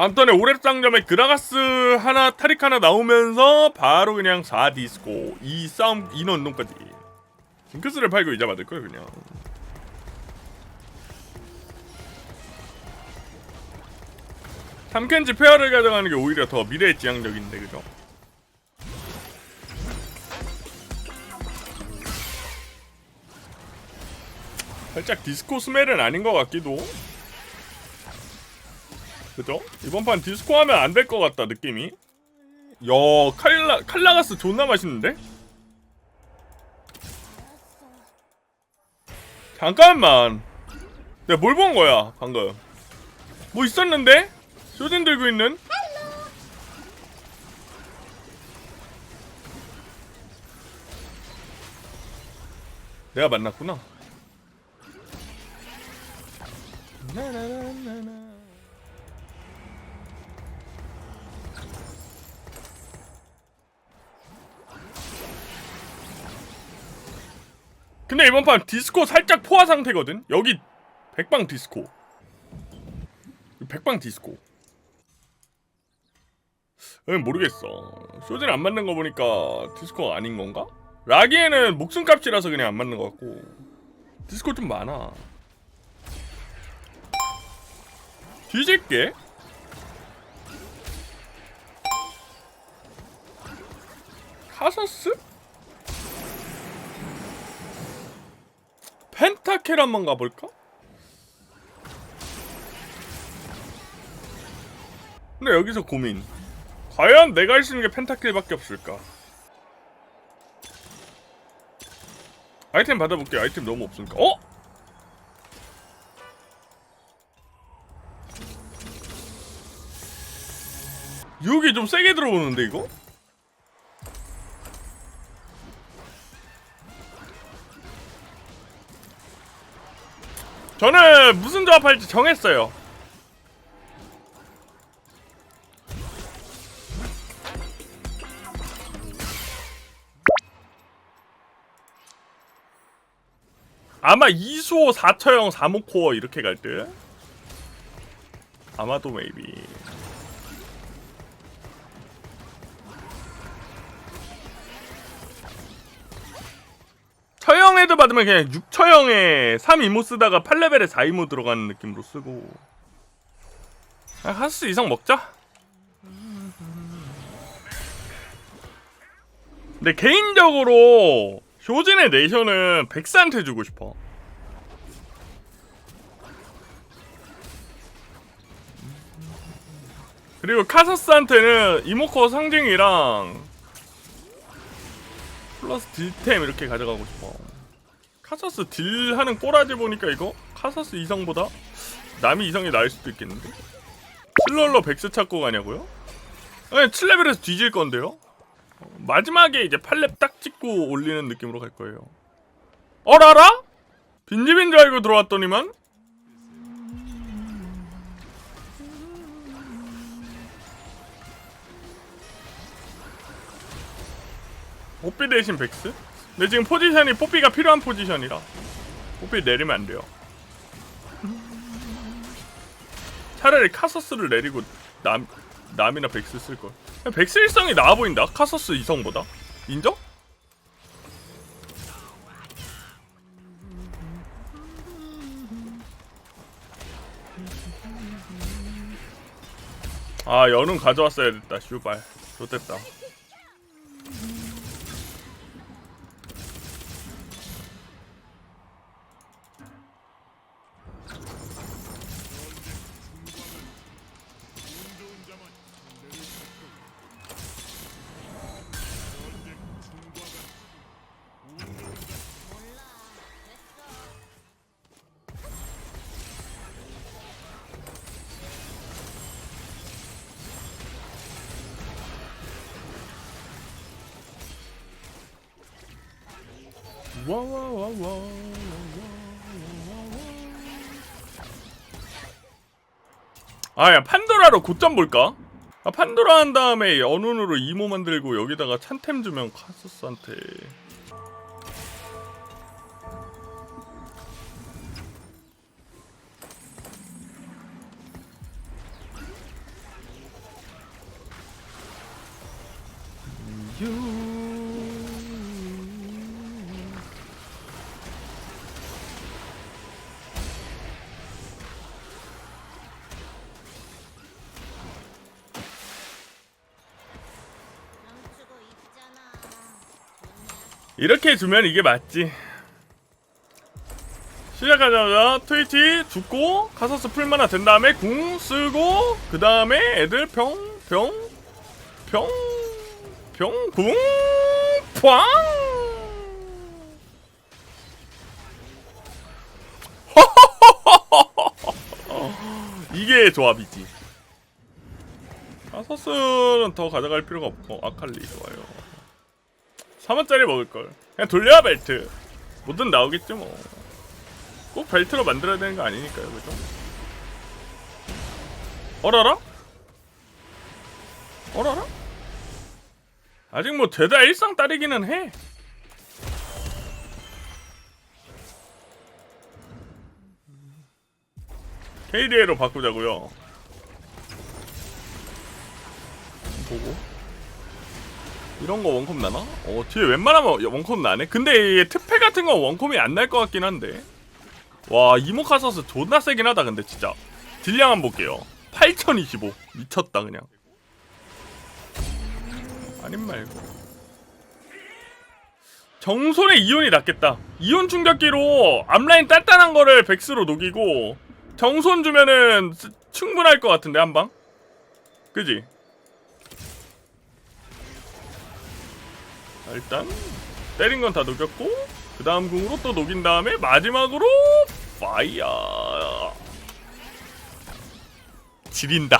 다음 턴에 오랩 상점에 그라가스 하나 타릭 하나 나오면서 바로 그냥 4 디스코 이 싸움 인원 운동까지. 징크스를 팔고 이자 받을 거예요 그냥. 삼켄지 페어를 가져가는 게 오히려 더 미래 지향적인데 그죠? 살짝 디스코 스멜은 아닌 것 같기도 그죠? 이번 판 디스코 하면 안 될 것 같다 느낌이 야 칼라, 칼라가스 존나 맛있는데? 잠깐만 내가 뭘 본 거야 방금 뭐 있었는데? 쇼진 들고 있는? 내가 만났구나 이번 판 디스코 살짝 포화 상태거든. 여기 백방 디스코. 백방 디스코. 응 모르겠어. 쇼진 안 맞는 거 보니까 디스코가 아닌 건가? 라기에는 목숨값이라서 그냥 안 맞는 것 같고 디스코 좀 많아. 뒤질게. 카서스? 펜타켈 한번 가볼까? 근데 여기서 고민. 과연 내가 할 수 있는 게 펜타킬밖에 없을까? 아이템 받아볼게. 아이템 너무 없으니까. 어? 여기 좀 세게 들어오는데 이거? 저는 무슨 조합할지 정했어요. 아마 2수호 4처형 3호코어 이렇게 갈 듯. 아마도 메이비. 헤드 받으면 그냥 6처형에 3이모 쓰다가 8레벨에 4이모 들어가는 느낌으로 쓰고. 아, 하스 이상 먹자. 근데 개인적으로 쇼진의 네이션은 백스한테 주고 싶어. 그리고 카서스한테는 이모커 상징이랑 플러스 딜템 이렇게 가져가고 싶어. 카서스 딜 하는 꼬라지 보니까 이거 카서스 이성보다 남이 이성이 나을 수도 있겠는데? 칠럴러 백스 찾고 가냐고요? 네, 7레벨에서 뒤질 건데요? 어, 마지막에 이제 8렙 딱 찍고 올리는 느낌으로 갈 거예요. 어라라? 빈집인 줄 알고 들어왔더니만? 뽀삐 대신 백스? 근데 지금 포지션이 뽀삐가 필요한 포지션이라 뽀삐 내리면 안 돼요. 차라리 카서스를 내리고 남 남이나 백스 쓸 걸. 백스 일성이 나아 보인다. 카서스 이성보다. 인정? 아 연운 가져왔어야 됐다. 슈발. 좋됐다. 아야 판도라로 고점 볼까? 아, 판도라 한 다음에 연운으로 이모 만들고 여기다가 찬템 주면 카소스한테 이렇게 주면 이게 맞지. 시작하자마자 트위치 죽고 카서스 풀만화 된 다음에 궁 쓰고 그 다음에 애들 평 평 평 평궁 팡 이게 조합이지. 카서스는 더 가져갈 필요가 없고 아칼리 좋아요. 3원짜리 먹을걸 그냥 돌려야 벨트 뭐든 나오겠지 뭐꼭 벨트로 만들어야 되는 거 아니니까요 그죠? 어라라? 어라라? 아직 뭐 죄다 일상 따르기는 해 KDA로 바꾸자고요 보고 이런 거 원콤 나나? 어 뒤에 웬만하면 원콤 나네. 근데 이게 특패 같은 건 원콤이 안 날 것 같긴 한데. 와 이모카서스 존나 세긴 하다 근데 진짜. 딜량 한번 볼게요. 8025 미쳤다 그냥. 아님 말고. 정손의 이온이 낫겠다. 이온 충격기로 앞라인 단단한 거를 백스로 녹이고 정손 주면은 스- 충분할 것 같은데 한 방. 그지? 일단 때린 건 다 녹였고 그 다음 궁으로 또 녹인 다음에 마지막으로 파이어. 지린다.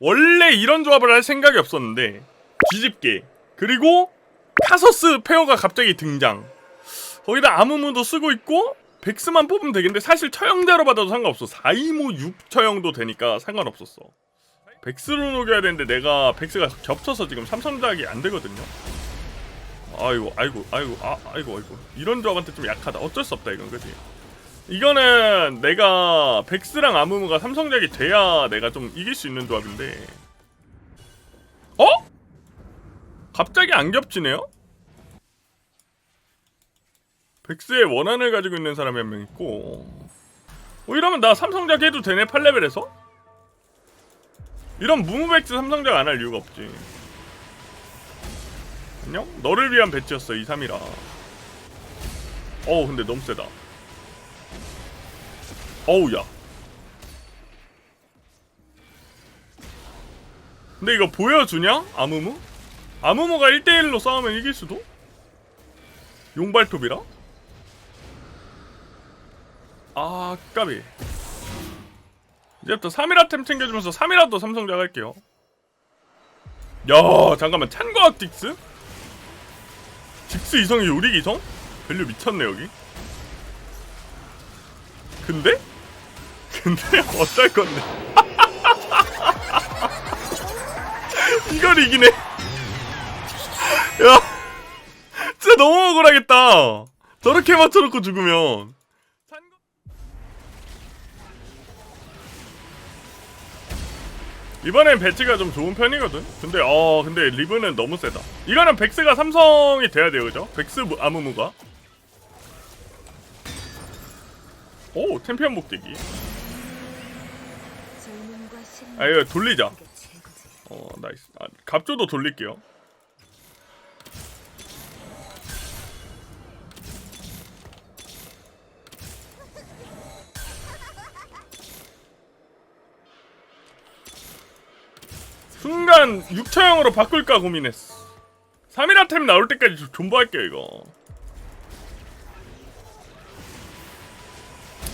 원래 이런 조합을 할 생각이 없었는데 뒤집게. 그리고 카서스 페어가 갑자기 등장. 거기다 아무무도 쓰고 있고 백스만 뽑으면 되겠는데 사실 처형자로 받아도 상관없어. 425 6처형도 되니까 상관없었어. 백스로 녹여야 되는데 내가 백스가 겹쳐서 지금 삼성작이 안 되거든요 아이고 아이고 아이고 아 아이고 아이고 이런 조합한테 좀 약하다 어쩔 수 없다 이건 그지 이거는 내가 백스랑 아무무가 삼성작이 돼야 내가 좀 이길 수 있는 조합인데 어? 갑자기 안 겹치네요? 백스의 원한을 가지고 있는 사람이 한 명 있고 어 이러면 나 삼성작 해도 되네 8레벨에서? 이런 무무백스 삼성작 안 할 이유가 없지 안녕? 너를 위한 배치였어 2, 3이라 어우 근데 너무 세다 어우 야 근데 이거 보여주냐? 아무무? 아무무가 1대1로 싸우면 이길 수도? 용발톱이라? 아 까비 이제부터 3이라템 챙겨주면서 3이라도 삼성작 할게요 야 잠깐만 찬과학 딕스? 직스 이성이 요리 이성? 밸류 미쳤네 여기. 근데? 근데 어떨 건데? 이걸 이기네. 야, 진짜 너무 억울하겠다. 저렇게 맞춰놓고 죽으면. 이번엔 배치가 좀 좋은 편이거든. 근데 어 근데 리브는 너무 세다. 이거는 백스가 삼성이 돼야 돼요, 그죠? 백스 무- 아무무가. 오 챔피언 실험. 아 이거 돌리자. 어 나이스. 아, 갑조도 돌릴게요. 순간 6차형으로 바꿀까 고민했어. 3일아템 나올 때까지 좀 존버할게요 이거.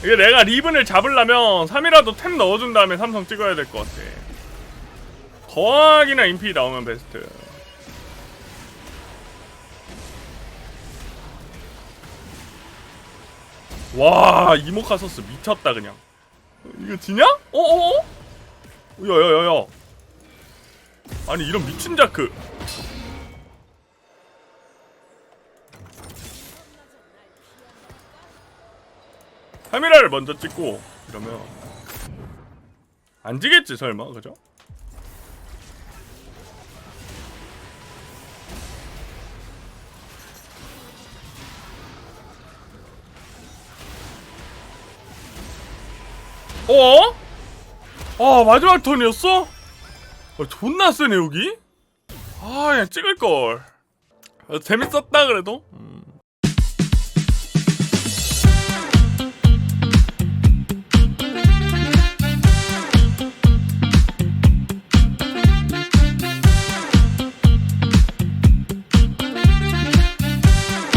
이게 내가 리븐을 잡으려면 3이라도 템 넣어준 다음에 삼성 찍어야 될 것 같아. 거학이나 인피 나오면 베스트. 와 이모카서스 미쳤다 그냥. 이거 지냐? 어어어? 야야야야. 아니 이런 미친 자크 카메라를 먼저 찍고 이러면 안 지겠지 설마 그죠? 어? 아 마지막 턴이었어? 어, 존나 세네 여기? 아 그냥 찍을걸 어, 재밌었다 그래도 음.